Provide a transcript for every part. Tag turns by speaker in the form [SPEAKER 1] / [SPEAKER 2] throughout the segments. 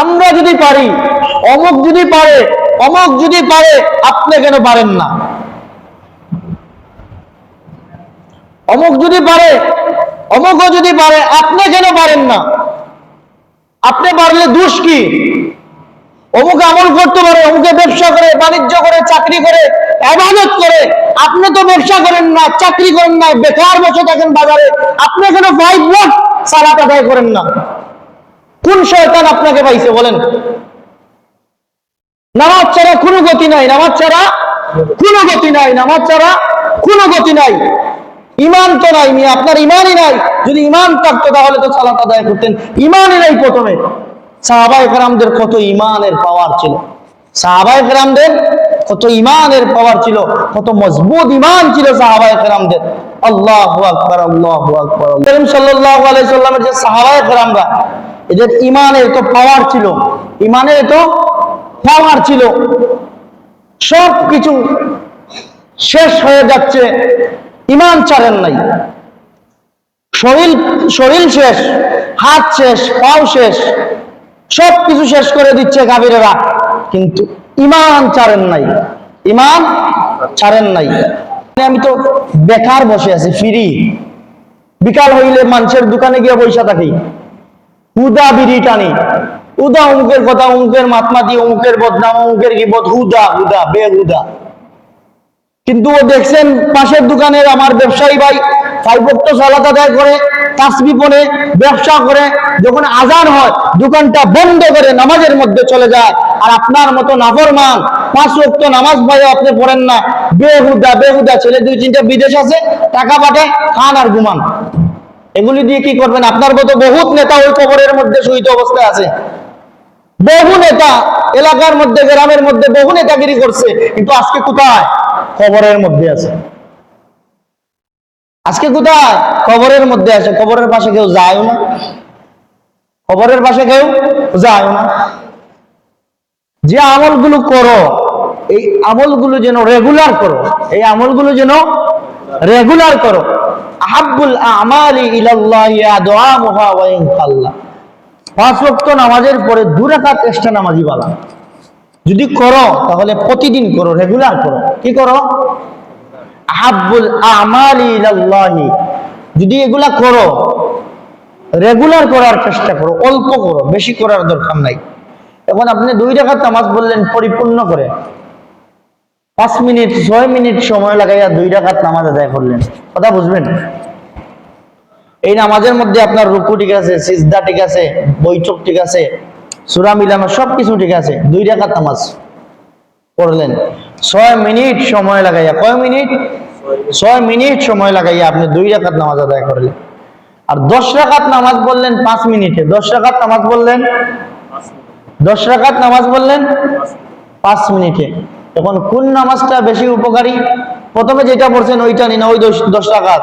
[SPEAKER 1] আমরা যদি পারি, অমুক যদি পারে, অমুক যদি পারে, আপনি কেন পারেন না? অমুক যদি পারে, অমুকও যদি পারে, আপনি কেন পারেন না? আপনি পারলে দোষ কি? অমুকে আমল করতে পারে, অমুকে ব্যবসা করে, বাণিজ্য করে, চাকরি করে, আবাদত করে, আপনি তো ব্যবসা করেন না, চাকরি করেন না, বেকার বসে থাকেন বাজারে, আপনি কেন ফাইভ লাখ সালাত আদায় করেন না? কোন শয়তান আপনাকে পাইছে বলেন? নামাজ ছাড়া কোনো গতি নাই, নামাজ ছাড়া কোনো গতি নাই, নামাজ ছাড়া কোনো গতি নাই। ইমান তো নাই মিয়া, আপনার ইমানই নাই। যদি ইমান থাকতো তাহলে তো সালাত আদায় করতেন। ইমানই নাই প্রথমে। সাহাবাই কেরামদের কত ইমানের পাওয়ার ছিল। সাহাবাই কেরামদের কত ইমানের পাওয়ার ছিল। কত মজবুত ইমান ছিল সাহাবাই কেরামদের। আল্লাহ আকবর, আল্লাহ সাল্লাল্লাহু আলাইহি সাল্লামের যে সাহাবাই কেরামরা এদের ইমানের তো পাওয়ার ছিল। ইমানের তো পাওয়ার ছিল। সব কিছু শেষ হয়ে যাচ্ছে। ইমান ছাড়েন নাই। শরীর শরীর শেষ, হাত শেষ, পাও শেষ সব কিছু শেষ করে দিচ্ছে কাবিরেরা কিন্তু ইমান ছাড়েন নাই। ইমান ছাড়েন নাই। আমি তো বেকার বসে আছি ফিরি বিকাল হইলে মানুষের দোকানে গিয়ে বৈশা থাকি। হুদা বিড়ি টানি উদা অমুকের কথা, অমুকের মাতমাতি, অমুকের বদনাম, অমুকের বদ হুদা হুদা, বেহুদা। কিন্তু ও দেখছেন, পাশের দোকানের আমার ব্যবসায়ী ভাই ফাইভক্ত সালাত আদায় করে তাসবি পরে ব্যবসা করে, যখন আজান হয়, দোকানটা বন্ধ করে নামাজের মধ্যে চলে যায়। আর আপনার মতো নাফরমান, পাঁচ ওয়াক্ত নামাজ ভাই আপনি পড়েন না। বেহুদা বেহুদা, ছেলে দুই তিনটা বিদেশ আছে, টাকা পাঠায়, খান আর ঘুমান। এগুলি দিয়ে কি করবেন? আপনার মতো বহুত নেতা ওই কবরের মধ্যে শহীদ অবস্থায় আছে। বহু নেতা এলাকার মধ্যে, গ্রামের মধ্যে বহু নেতাগিরি করছে, কিন্তু আজকে কোথায়? কবরের মধ্যে আছে। আজকে কোথায়? কবরের মধ্যে আছে। কবরের পাশে কেউ যায় না। কবরের পাশে কেউ যায় না। যে আমলগুলো করো, এই আমলগুলো যেন রেগুলার করো, এই আমলগুলো যেন রেগুলার করো। আহাব্বুল আমালি ইলাল্লাহি আদওয়ামুহা পাঁচ নামাজের পরে দু রাকাত এক্সট্রা নামাজি যদি করো, তাহলে প্রতিদিন করো, রেগুলার করো। কি করো? আহাব্বুল আমালি ইলাল্লাহি। যদি এগুলা করো, রেগুলার করার চেষ্টা করো, অল্প করো, বেশি করার দরকার নাই। এখন আপনি দুই রাকাত নামাজ বললেন, পরিপূর্ণ করে। পাঁচ মিনিট, ছয় মিনিট সময় লাগাইয়া দুই রাকাত নামাজ আদায় করলেন। কথা বুঝবেন? এই নামাজের মধ্যে আপনার রুকু ঠিক আছে, সিজদা ঠিক আছে, বৈঠক ঠিক আছে, সুরা মিলানো সব কিছু ঠিক আছে, দুই রাকাত নামাজ পড়লেন। ছয় মিনিট সময় লাগাইয়া, কয় মিনিট? ছয় মিনিট সময় লাগাইয়া আপনি দুই রাকাত নামাজ আদায় করলেন। আর দশ রাকাত নামাজ বললেন পাঁচ মিনিটে। দশ রাকাত নামাজ বললেন? দশ রাকাত নামাজ বললেন? পাঁচ মিনিটে। এখন কোন নামাজটা বেশি উপকারী? প্রথমে যেটা পড়ছেন ওইটা নিন, ওই দশ রাকাত।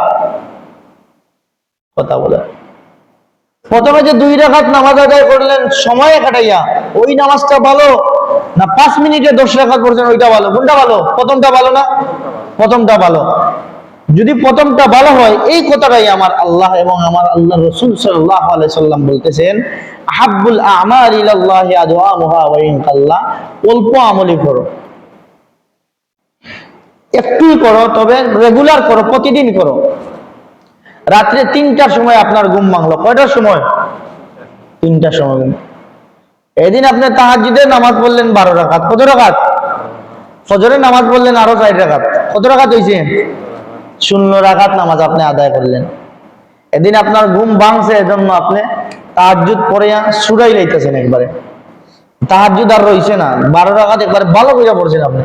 [SPEAKER 1] কথা বলে প্রথমে যে দুই রাকাত নামাজ আদায় করলেন, সময় কাটাইয়া, ওই নামাজটা ভালো? না পাঁচ মিনিটে দশ রাকাত পড়ছেন, ওইটা ভালো? কোনটা ভালো? প্রথমটা ভালো না? প্রথমটা ভালো। যদি প্রথমটা ভালো হয়, এই কথাটাই আমার আল্লাহ এবং আমার আল্লাহ রসুল সাল্লাহ সাল্লাম বলতেছেন, আহাব্বুল আমার ইলাল্লাহি আদওয়ামুহা ওয়া ইন কাল্লা অল্প আমলি করো। একটুই করো, তবে রেগুলার করো, প্রতিদিন করো। রাত্রে তিনটার সময় আপনার ঘুম ভাঙলো। কয়টার সময়? তিনটার সময় ঘুম। এদিন আপনি তাহাজ্জুদের নামাজ পড়লেন বারো রাকাত। কত রাকাত? ফজরের নামাজ পড়লেন আরও চার রাকাত। কত রাকাত হয়েছে শূন্য রাকাত নামাজ আপনি আদায় করলেন। এদিন আপনার ঘুম ভাঙছে এজন্য আপনি তাহাজ্জুদ পরে সুরাই লাইতেছেন একবারে। তাহাজ্জুদ আর রইছে না। বারো রাকাত একবারে ভালো করে পড়ছেন আপনি।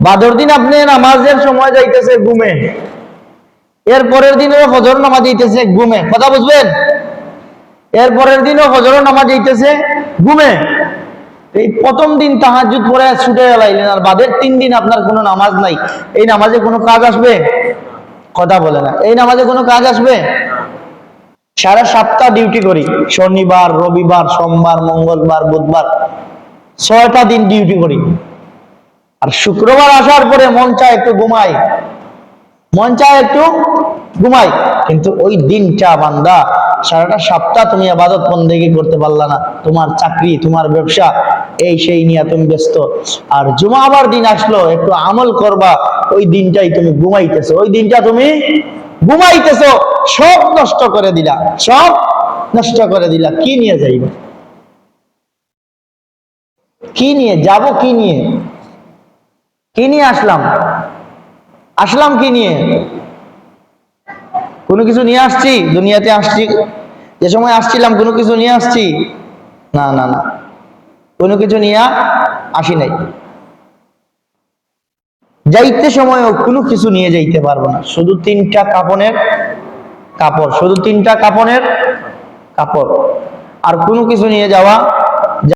[SPEAKER 1] বাদর দিন আপনি নামাজের সময় যাইতেছে ঘুমে। এর পরের দিনও ফজর নামাজ দিতেছে ঘুমে। কথা বুঝবেন? এর পরের দিনও ফজর নামাজ দিতেছে ঘুমে। এই প্রথম দিন তাহাজুদ পরে ছুটে লাইলেন আর বাদের তিন দিন আপনার কোনো নামাজ নাই। এই নামাজে কোনো কাজ আসবে? কথা বলে না। এই নামাজে কোনো কাজ আসবে? সারা সপ্তাহ ডিউটি করি। শনিবার, রবিবার, সোমবার, মঙ্গলবার, বুধবার। ছয়টা দিন ডিউটি করি। আর শুক্রবার আসার পরে মন চায় একটু ঘুমাই। মন চায় একটু ঘুমাই। কিন্তু ওই দিনটা বান্দা, সারাটা সপ্তাহ তুমি আবাদত বন্দেগি করতে পারলা না। তোমার চাকরি, তোমার ব্যবসা, এই সেই নিয়ে তুমি ব্যস্ত। আর জুমাবার দিন আসলো, একটু আমল করবা, ওই দিনটাই তুমি ঘুমাইতেছো। ওই দিনটা তুমি ঘুমাইতেছো, সব নষ্ট করে দিলা, সব নষ্ট করে দিলা। কি নিয়ে যাইবে? কি নিয়ে, যাব কি নিয়ে? কি নিয়ে আসলাম? আসলাম কি নিয়ে? কোনো কিছু নিয়ে আসছি? দুনিয়াতে আসছি? যে সময় আসছিলাম, কোনো কিছু নিয়ে আসছি? না না না। কোনো কিছু নিয়ে আসি নাই। যাইতে সময়ও কোনো কিছু নিয়ে যাইতে পারব না। শুধু তিনটা কাপনের কাপড়, শুধু তিনটা কাপনের কাপড়। আর কোনো কিছু নিয়ে যাওয়া